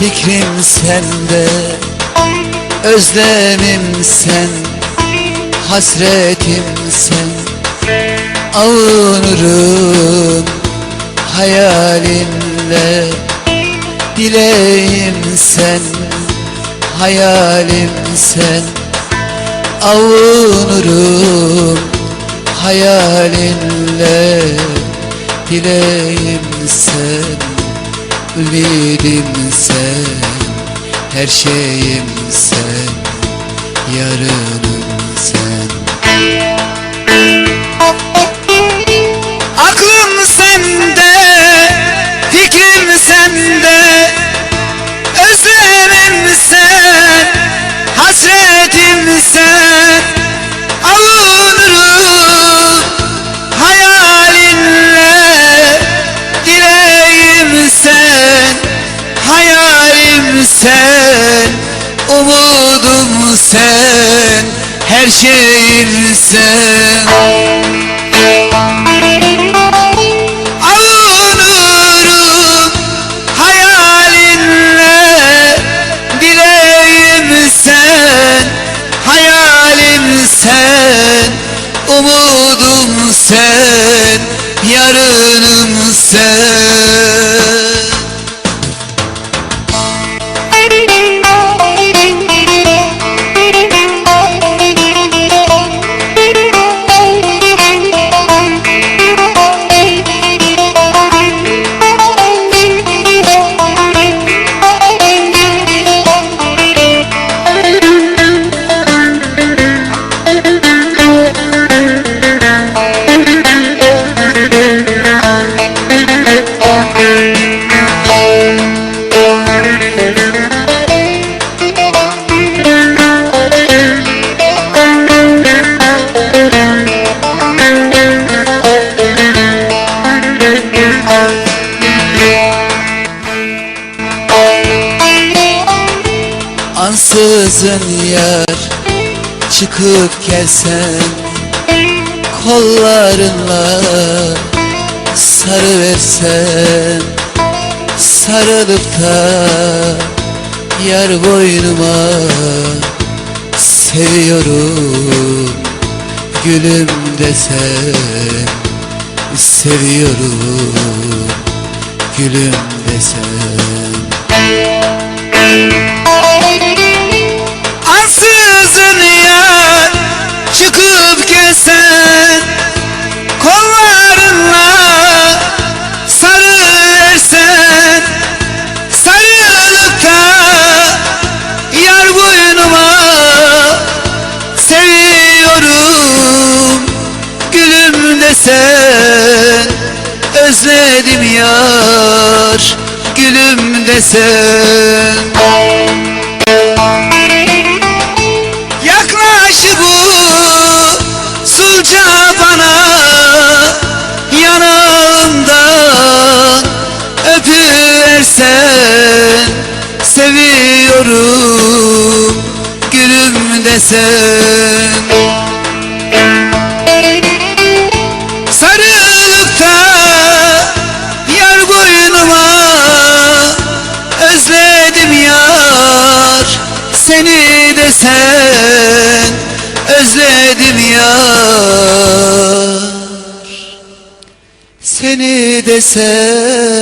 Fikrim sende Özlemim sen Hasretim sen. Avunurum hayalinle Dileğim sen Hayalim sen. Avunurum hayalinle Dileğim sen Ümidim sen Her şeyim sen Yarınım sen sen Umudum sen Her şeyim sen. Avunurum hayalinle Dileğim sen Hayalim sen Umudum sen Ansızın yar çıkıp gelsen Kollarınla sarı versen Sarılıp da yar boynuma Seviyorum. Gülüm desen Seviyorum. Gülüm desen Ansızın desen Özledim yar gülüm desen Yaklaşıp usulca bana Yanağımdan öpüversen Seviyorum gülüm desen seni de sen Özledim yar. Seni de sen